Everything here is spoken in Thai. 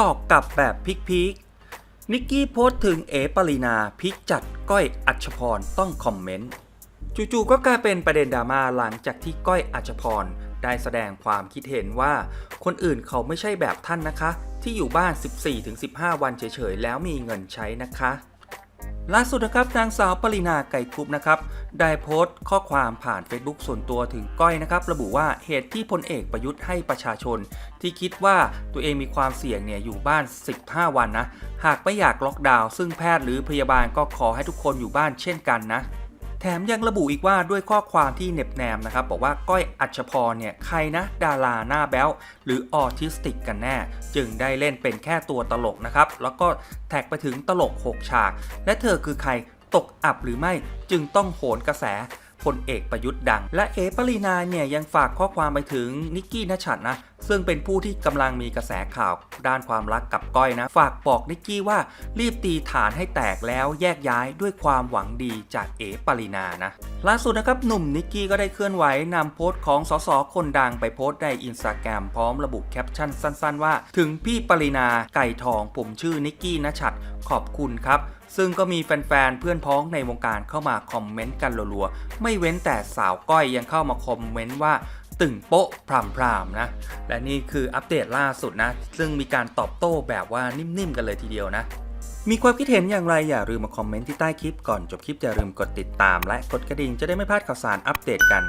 ตอบกลับแบบพิกๆนิกกี้โพสต์ถึงเอปรินาพิกจัดก้อยอัชพรต้องคอมเมนต์จู่ๆก็กลายเป็นประเด็นดราม่าหลังจากที่ก้อยอัชพรได้แสดงความคิดเห็นว่า คนอื่นเขาไม่ใช่แบบท่านนะคะ ที่อยู่บ้าน 14-15 วันเฉยๆ แล้วมีเงินใช้นะคะ ล่าสุดนะครับนางสาวปรินาไก่คุบนะครับได้โพสต์ข้อความผ่าน Facebook ส่วนตัวถึงก้อยนะครับระบุว่าเหตุที่พลเอกประยุทธ์ให้ประชาชน ที่คิดว่าตัวเองมีความเสี่ยงเนี่ยอยู่บ้าน 15 วันนะหากไม่อยากล็อกดาวน์ซึ่งแพทย์หรือพยาบาลก็ขอให้ทุกคนอยู่บ้านเช่นกันนะ ถมยังระบุอีกว่าด้วยข้อความที่เหน็บแนมนะครับ บอกว่าก้อยอัชพรเนี่ยใครนะ ดาราหน้าแบ๊วหรือออทิสติกกันแน่ จึงได้เล่นเป็นแค่ตัวตลกนะครับ แล้วก็แท็กไปถึงตลก 6 ฉาก และเธอคือใครตกอับหรือไม่จึงต้องโหนกระแส พลเอกประยุทธ์ดัง และเอปรินาเนี่ยยังฝากข้อความไปถึงนิกกี้นชชัดนะซึ่งเป็นผู้ที่กำลังมีกระแสข่าวด้านความรักกับก้อยนะ ฝากบอกนิกกี้ว่ารีบตีฐานให้แตกแล้วแยกย้ายด้วยความหวังดีจากเอปรินานะล่าสุดนะครับหนุ่มนิกกี้ก็ได้เคลื่อนไหวนำโพสต์ของสสคนดังไปโพสต์ในอินสตาแกรมพร้อมระบุแคปชั่นสั้น ๆ ว่า ถึงพี่ปรินาไก่ทองผมชื่อนิกกี้นชัด ขอบคุณครับ ซึ่งก็มีแฟนๆ เพื่อนพ้องในวงการเข้ามาคอมเมนต์กันรัวๆ ไม่เว้นแต่สาวก้อยยังเข้ามาคอมเมนต์ว่าตึงโป๊ะพรามๆนะ และนี่คืออัปเดตล่าสุดนะ ซึ่งมีการตอบโต้แบบว่านิ่มๆ กันเลยทีเดียวนะ มีความคิดเห็นอย่างไรอย่าลืมมาคอมเมนต์ที่ใต้คลิปก่อนจบคลิปอย่าลืมกดติดตาม และกดกระดิ่งจะได้ไม่พลาดข่าวสารอัปเดตกัน